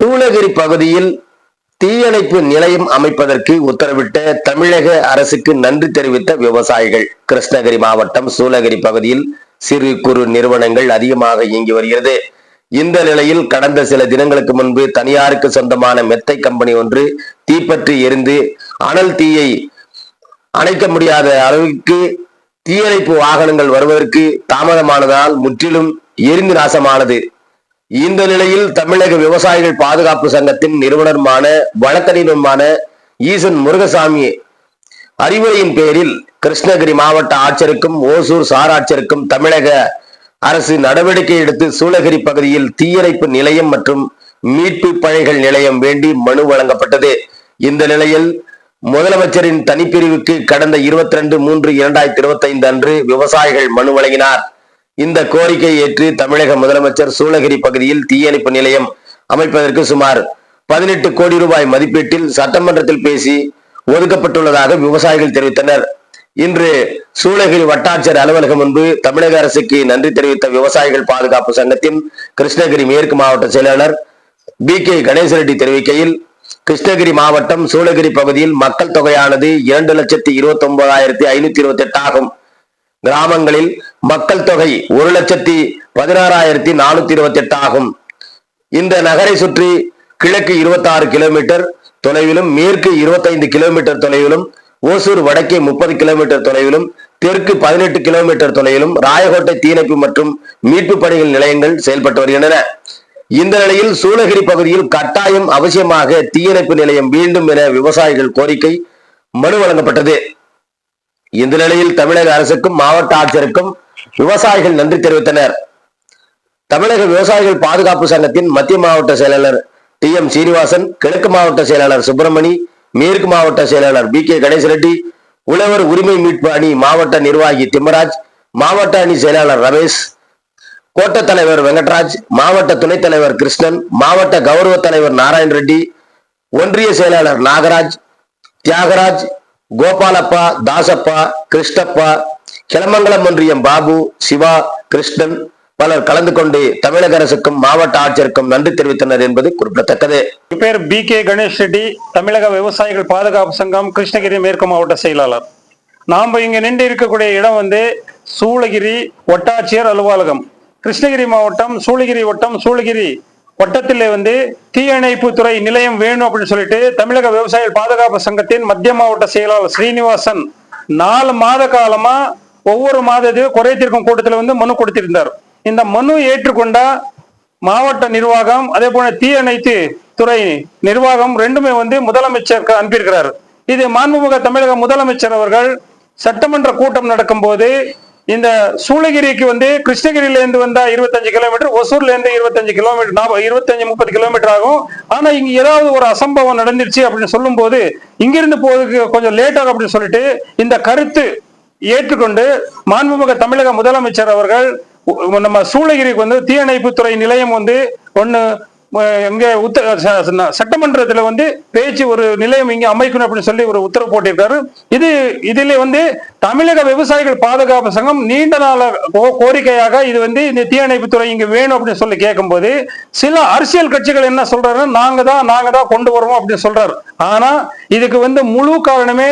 சூளகிரி பகுதியில் தீயணைப்பு நிலையம் அமைப்பதற்கு உத்தரவிட்ட தமிழக அரசுக்கு நன்றி தெரிவித்த விவசாயிகள். கிருஷ்ணகிரி மாவட்டம் சூளகிரி பகுதியில் சிறு குறு நிறுவனங்கள் அதிகமாக இயங்கி வருகிறது. இந்த நிலையில் கடந்த சில தினங்களுக்கு முன்பு தனியாருக்கு சொந்தமான மெத்தை கம்பெனி ஒன்று தீப்பற்றி எரிந்து அனல் தீயை அணைக்க முடியாத அளவுக்கு தீயணைப்பு வாகனங்கள் வருவதற்கு தாமதமானதால் முற்றிலும் எரிந்து நாசமானது. இந்த நிலையில் தமிழக விவசாயிகள் பாதுகாப்பு சங்கத்தின் நிறுவனருமான வழக்கறிஞருமான ஈசன் முருகசாமி அறிவுரையின் பேரில் கிருஷ்ணகிரி மாவட்ட ஆட்சியருக்கும் ஓசூர் சார் ஆட்சியருக்கும் தமிழக அரசு நடவடிக்கை எடுத்து சூளகிரி பகுதியில் தீயணைப்பு நிலையம் மற்றும் மீட்பு பணிகள் நிலையம் வேண்டி மனு வழங்கப்பட்டது. இந்த நிலையில் முதலமைச்சரின் தனிப்பிரிவுக்கு கடந்த இருபத்தி ரெண்டு மூன்று இரண்டாயிரத்தி இருபத்தி ஐந்து அன்று விவசாயிகள் மனு வழங்கினார். இந்த கோரிக்கையை ஏற்று தமிழக முதலமைச்சர் சூளகிரி பகுதியில் தீயணைப்பு நிலையம் அமைப்பதற்கு சுமார் பதினெட்டு கோடி ரூபாய் மதிப்பீட்டில் சட்டமன்றத்தில் பேசி ஒதுக்கப்பட்டுள்ளதாக விவசாயிகள் தெரிவித்தனர். இன்று சூளகிரி வட்டாட்சியர் அலுவலகம் முன்பு தமிழக அரசுக்கு நன்றி தெரிவித்த விவசாயிகள் பாதுகாப்பு சங்கத்தின் கிருஷ்ணகிரி மேற்கு மாவட்ட செயலாளர் பி கே கணேசரெட்டி தெரிவிக்கையில் கிருஷ்ணகிரி மாவட்டம் சூளகிரி பகுதியில் மக்கள் தொகையானது இரண்டு லட்சத்தி இருபத்தி ஒன்பதாயிரத்தி ஐநூத்தி இருபத்தி எட்டு ஆகும். கிராமங்களில் மக்கள் தொகை ஒரு லட்சத்தி பதினாறாயிரத்தி நானூத்தி இருபத்தி எட்டு ஆகும். இந்த நகரை சுற்றி கிழக்கு இருபத்தி ஆறு கிலோமீட்டர் தொலைவிலும் மேற்கு இருபத்தைந்து கிலோமீட்டர் தொலைவிலும் ஓசூர் வடக்கே முப்பது கிலோமீட்டர் தொலைவிலும் தெற்கு பதினெட்டு கிலோமீட்டர் தொலைவிலும் ராயகோட்டை தீயணைப்பு மற்றும் மீட்பு பணிகள் நிலையங்கள் செயல்பட்டு வருகின்றன. இந்த நிலையில் சூளகிரி பகுதியில் கட்டாயம் அவசியமாக தீயணைப்பு நிலையம் வேண்டும் என விவசாயிகள் கோரிக்கை மனு வழங்கப்பட்டது. இந்த நிலையில் தமிழக அரசுக்கும் மாவட்ட ஆட்சியருக்கும் விவசாயிகள் நன்றி தெரிவித்தனர். தமிழக விவசாயிகள் பாதுகாப்பு சங்கத்தின் மத்திய மாவட்ட செயலாளர் டி எம் சீனிவாசன் கிழக்கு மாவட்ட செயலாளர் சுப்பிரமணி மேற்கு மாவட்ட செயலாளர் பி கே கணேச ரெட்டி உழவர் உரிமை மீட்பு அணி மாவட்ட நிர்வாகி திம்மராஜ் மாவட்ட அணி செயலாளர் ரமேஷ் கோட்ட தலைவர் வெங்கட்ராஜ் மாவட்ட துணைத் தலைவர் கிருஷ்ணன் மாவட்ட கௌரவ தலைவர் நாராயண் ரெட்டி ஒன்றிய செயலாளர் நாகராஜ் தியாகராஜ் கோபாலப்பா தாசப்பா கிருஷ்ணப்பா கிளமங்கலம் ஒன்றியம் பாபு சிவா கிருஷ்ணன் பலர் கலந்து கொண்டு தமிழக அரசுக்கும் மாவட்ட ஆட்சியருக்கும் நன்றி தெரிவித்தனர் என்பது குறிப்பிடத்தக்கது. பேர் பி கே கணேஷ் ரெட்டி தமிழக விவசாயிகள் பாதுகாப்பு சங்கம் கிருஷ்ணகிரி மேற்கு மாவட்ட செயலாளர். நாம் இங்க நின்று இருக்கக்கூடிய இடம் வந்து சூளகிரி ஒட்டாட்சியர் அலுவலகம். கிருஷ்ணகிரி மாவட்டம் சூளகிரி வட்டம் சூளகிரி வட்டத்தில் வந்து தீயணைப்பு துறை நிலையம் வேணும் அப்படின்னு சொல்லிட்டு தமிழக விவசாயிகள் பாதுகாப்பு சங்கத்தின் மத்திய மாவட்ட செயலாளர் ஸ்ரீனிவாசன் நாலு மாத காலமா ஒவ்வொரு மாதத்தையும் குறைத்திருக்கும் கூட்டத்தில் வந்து மனு கொடுத்திருந்தார். இந்த மனு ஏற்றுக்கொண்டா மாவட்ட நிர்வாகம் அதே போல தீயணைத்து துறை நிர்வாகம் ரெண்டுமே வந்து முதலமைச்சருக்கு அனுப்பியிருக்கிறார். இது மாண்புமிக தமிழக முதலமைச்சர் அவர்கள் சட்டமன்ற கூட்டம் நடக்கும் போது இந்த சூளகிரிக்கு வந்து கிருஷ்ணகிரியிலேருந்து இருந்து வந்தா இருபத்தஞ்சு கிலோமீட்டர் ஒசூர்ல இருந்து இருபத்தஞ்சு கிலோமீட்டர் நாற்பது இருபத்தஞ்சு முப்பது கிலோமீட்டர் ஆகும். ஆனா இங்க ஏதாவது ஒரு அசம்பவம் நடந்துருச்சு அப்படின்னு சொல்லும் போது இங்கிருந்து போவதுக்கு கொஞ்சம் லேட் ஆகும் அப்படின்னு சொல்லிட்டு இந்த கருத்து ஏற்றுக்கொண்டு மாண்புமிக தமிழக முதலமைச்சர் அவர்கள் நம்ம சூளகிரிக்கு வந்து தீயணைப்புத்துறை நிலையம் வந்து ஒன்னு இங்க உத்த ச- வந்து பேச்சு ஒரு நிலையம் இங்கே அமைக்கணும் அப்படின்னு சொல்லி ஒரு உத்தரவு போட்டிருக்காரு. இது இதில் வந்து தமிழக விவசாயிகள் பாதுகாப்பு சங்கம் நீண்ட நாள கோ- கோரிக்கையாக இது வந்து இந்த தீயணைப்புத்துறை இங்கே வேணும் அப்படின்னு சொல்லி கேட்கும்போது சில அரசியல் கட்சிகள் என்ன சொல்கிறாருன்னா நாங்க தான் நாங்க தான் கொண்டு வருவோம் அப்படின்னு சொல்றாரு. ஆனா இதுக்கு வந்து முழு காரணமே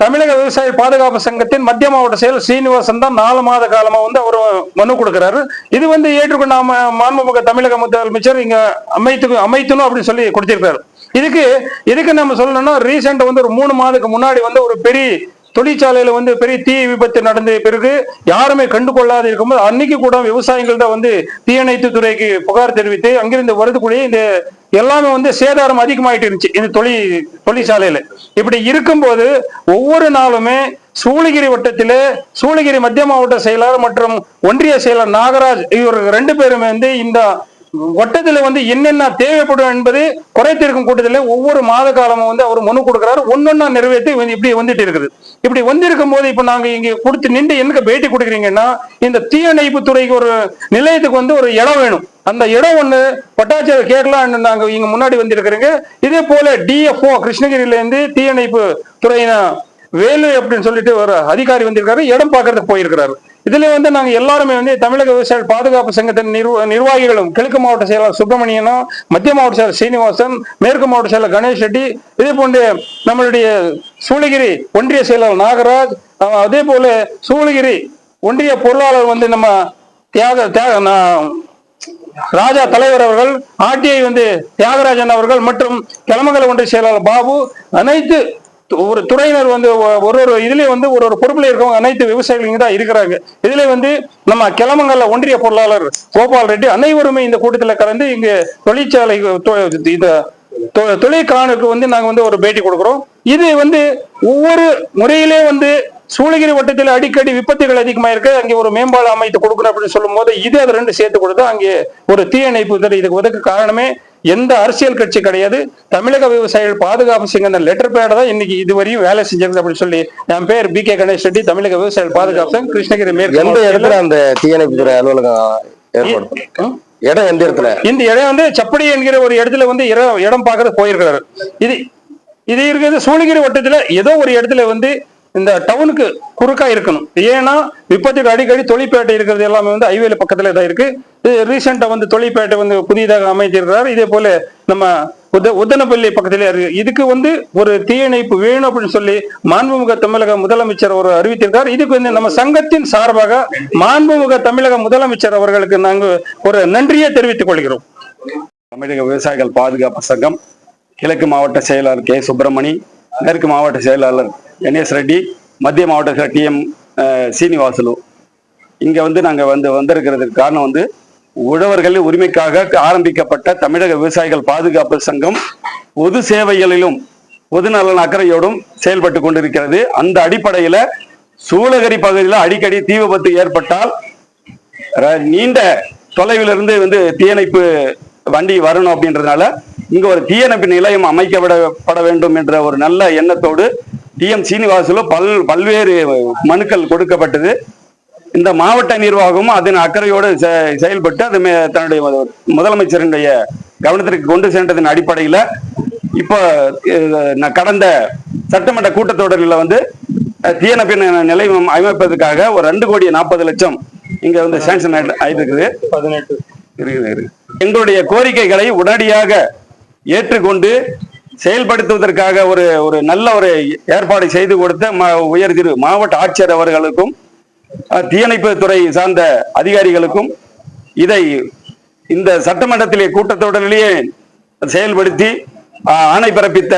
தமிழக விவசாய பாதுகாப்பு சங்கத்தின் மத்திய மாவட்ட செயல் சீனிவாசன் தான் நாலு மாத காலமா வந்து அவர் மனு கொடுக்கிறாரு. இது வந்து ஏற்றுக்கொண்ட ம- மாண்புமிகு தமிழக முதலமைச்சர் இங்க அமைத்து அமைத்தணும் அப்படின்னு சொல்லி கொடுத்திருக்காரு இதுக்கு இதுக்கு நம்ம சொல்லணும்னா ரீசெண்ட் வந்து ஒரு மூணு மாதத்துக்கு முன்னாடி வந்து ஒரு பெரிய தொழிற்சாலையில வந்து பெரிய தீ விபத்து நடந்த பிறகு யாருமே கண்டு கொள்ளாது இருக்கும்போது அன்னைக்கு கூட விவசாயிகள் தான் வந்து தீயணைத்து துறைக்கு புகார் தெரிவித்து அங்கிருந்து வரதுக்குள்ளேயே இந்த எல்லாமே வந்து சேதாரம் அதிகமாயிட்டு இருந்துச்சு இந்த தொழில் தொழிற்சாலையில. இப்படி இருக்கும்போது ஒவ்வொரு நாளுமே சூளகிரி வட்டத்திலே சூளகிரி மத்திய மாவட்ட செயலாளர் மற்றும் ஒன்றிய செயலர் நாகராஜ் இவர்கள் ரெண்டு பேருமே வந்து இந்த ஒட்டத்தில் வந்து என்னென்ன தேவைப்படும் என்பது குறைத்திருக்கும் கூட்டத்தில் ஒவ்வொரு மாத காலமும் வந்து அவர் மனு கொடுக்கிறாரு. ஒன்னொன்னா நிறைவேற்றி வந்து இப்படி வந்துட்டு இருக்குது. இப்படி வந்திருக்கும் போது இப்ப நாங்க இங்க கொடுத்து நின்று எனக்கு பேட்டி கொடுக்குறீங்கன்னா இந்த தீயணைப்பு துறைக்கு ஒரு நிலையத்துக்கு வந்து ஒரு இடம் வேணும். அந்த இடம் ஒண்ணு பட்டாச்சாரியர் கேட்கலாம் நாங்க இங்க முன்னாடி வந்திருக்கிறீங்க. இதே போல டிஎஃப்ஓ கிருஷ்ணகிரியில இருந்து தீயணைப்பு துறையின வேலு அப்படின்னு சொல்லிட்டு ஒரு அதிகாரி வந்திருக்காரு. இடம் பார்க்கறதுக்கு போயிருக்கிறாரு. இதுல வந்து நாங்க எல்லாருமே வந்து தமிழக விவசாய பாதுகாப்பு சங்கத்தின் நிர்வாகிகளும் கிழக்கு மாவட்ட செயலாளர் சுப்பிரமணியனும் மத்திய மாவட்ட செயலர் சீனிவாசன் மேற்கு மாவட்ட செயலர் கணேஷ் ரெட்டி இதே போன்று நம்மளுடைய சூளகிரி ஒன்றிய செயலாளர் நாகராஜ் அதே போல சூளகிரி ஒன்றிய பொருளாளர் வந்து நம்ம தியாக தியாக நான் ராஜா தலைவர் அவர்கள் ஆர்டிஐ வந்து தியாகராஜன் அவர்கள் மற்றும் கிளமங்கல ஒன்றிய செயலாளர் பாபு அனைத்து ஒரு துறையினர் வந்து ஒரு ஒரு இதுல வந்து ஒரு ஒரு பொறுப்புல இருக்கவங்க அனைத்து விவசாயிகள் இங்க தான் இருக்கிறாங்க. இதுல வந்து நம்ம கிளமங்கல்ல ஒன்றிய பொருளாளர் கோபால் ரெட்டி அனைவருமே இந்த கூட்டத்தில் கலந்து இங்க தொழிற்சாலை இந்த தொ- தொழிற்காணுக்கு வந்து நாங்க வந்து ஒரு பேட்டி கொடுக்குறோம். இது வந்து ஒவ்வொரு முறையிலே வந்து சூளகிரி வட்டத்தில் அடிக்கடி விபத்துகள் அதிகமாக இருக்கு அங்கே ஒரு மேம்பாலம் அமைத்து கொடுக்கணும் அப்படின்னு சொல்லும் போது இது அது ரெண்டு சேர்த்து கொடுத்தா அங்கே ஒரு தீயணைப்பு இதுக்கு உதக்கு காரணமே எந்த அரசியல் கட்சி கிடையாது. தமிழக விவசாயிகள் பாதுகாப்பு சங்க அந்த லெட்டர் பேட தான் இன்னைக்கு இதுவரையும் வேலை செஞ்சிருக்கு அப்படின்னு சொல்லி என் பேர் பி கே கணேஷ் ரெட்டி தமிழக விவசாயிகள் பாதுகாப்பு சங்கம் கிருஷ்ணகிரி மேற்கு எந்த இடத்துல அந்த தீயணைப்புத்துறை அலுவலகம்? இடம் எந்த இடத்துல? இந்த இடம் வந்து சப்படி என்கிற ஒரு இடத்துல வந்து இடம் இடம் பார்க்கறது போயிருக்கிறாரு. இது இது இருக்கிறது சூளகிரி வட்டத்துல ஏதோ ஒரு இடத்துல வந்து இந்த டவுனுக்கு குறுக்கா இருக்கணும். ஏன்னா விபத்துக்கு அடிக்கடி தொழிற்பேட்டை இருக்கிறது எல்லாமே வந்து ஹைவேல பக்கத்துல தான் இருக்கு. இது ரீசெண்டா வந்து தொழிற்பேட்டை வந்து புதிதாக அமைத்திருக்கிறார். இதே போல நம்ம உத உதனப்பள்ளி பக்கத்திலே இருக்கு. இதுக்கு வந்து ஒரு தீயணைப்பு வேணும் அப்படின்னு சொல்லி மாண்புமிகு தமிழக முதலமைச்சர் ஒரு அறிவித்திருக்கார் இதுக்கு வந்து நம்ம சங்கத்தின் சார்பாக மாண்புமிகு தமிழக முதலமைச்சர் அவர்களுக்கு நாங்கள் ஒரு நன்றியை தெரிவித்துக் கொள்கிறோம். தமிழக விவசாயிகள் பாதுகாப்பு சங்கம் கிழக்கு மாவட்ட செயலாளர் கே. சுப்பிரமணி மேற்கு மாவட்ட செயலாளர் என்எஸ் ரெட்டி மத்திய மாவட்ட செயலர் டி. எம் சீனிவாசலு. இங்கே வந்து நாங்கள் வந்து வந்திருக்கிறதுக்கு காரணம் வந்து உழவர்கள் உரிமைக்காக ஆரம்பிக்கப்பட்ட தமிழக விவசாயிகள் பாதுகாப்பு சங்கம் பொது சேவைகளிலும் பொது நலன் அக்கறையோடும் செயல்பட்டு கொண்டிருக்கிறது. அந்த அடிப்படையில் சூளகிரி பகுதியில் அடிக்கடி தீ விபத்து ஏற்பட்டால் நீண்ட தொலைவிலிருந்து வந்து தீயணைப்பு வண்டி வரணும் அப்படின்றதுனால இங்க ஒரு தீயணைப்பு நிலையம் அமைக்கப்படப்பட வேண்டும் என்ற ஒரு நல்ல எண்ணத்தோடு டிஎம் சீனிவாசுல பல் பல்வேறு மனுக்கள் கொடுக்கப்பட்டது. இந்த மாவட்ட நிர்வாகமும் அதன் அக்கறையோடு செயல்பட்டு அது தன்னுடைய மு- முதலமைச்சருடைய கவனத்திற்கு கொண்டு சென்றதன் அடிப்படையில் இப்போ கடந்த சட்டமன்ற கூட்டத்தொடரில் வந்து அஹ், தீயணைப்பு நி- நிலையம் அமைப்பதற்காக ஒரு ரெண்டு கோடி நாற்பது லட்சம் இங்க வந்து சாங்ஷன் ஆயிட்டு பதினெட்டு இருக்குது இருக்கு. எங்களுடைய கோரிக்கைகளை உடனடியாக ஏற்றுக்கொண்டு செயல்படுத்துவதற்காக ஒரு ஒரு நல்ல ஒரு ஏற்பாடு செய்து கொடுத்த உயர் திரு மாவட்ட ஆட்சியர் அவர்களுக்கும் தீயணைப்பு துறை சார்ந்த அதிகாரிகளுக்கும் இதை இந்த சட்டமன்றத்திலே கூட்டத்தொடரிலேயே செயல்படுத்தி ஆணை பிறப்பித்த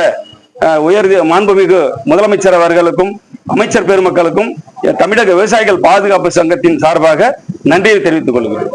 அஹ், உயர் மாண்புமிகு முதலமைச்சர் அவர்களுக்கும் அமைச்சர் பெருமக்களுக்கும் தமிழக விவசாயிகள் பாதுகாப்பு சங்கத்தின் சார்பாக நன்றியை தெரிவித்துக் கொள்கிறேன்.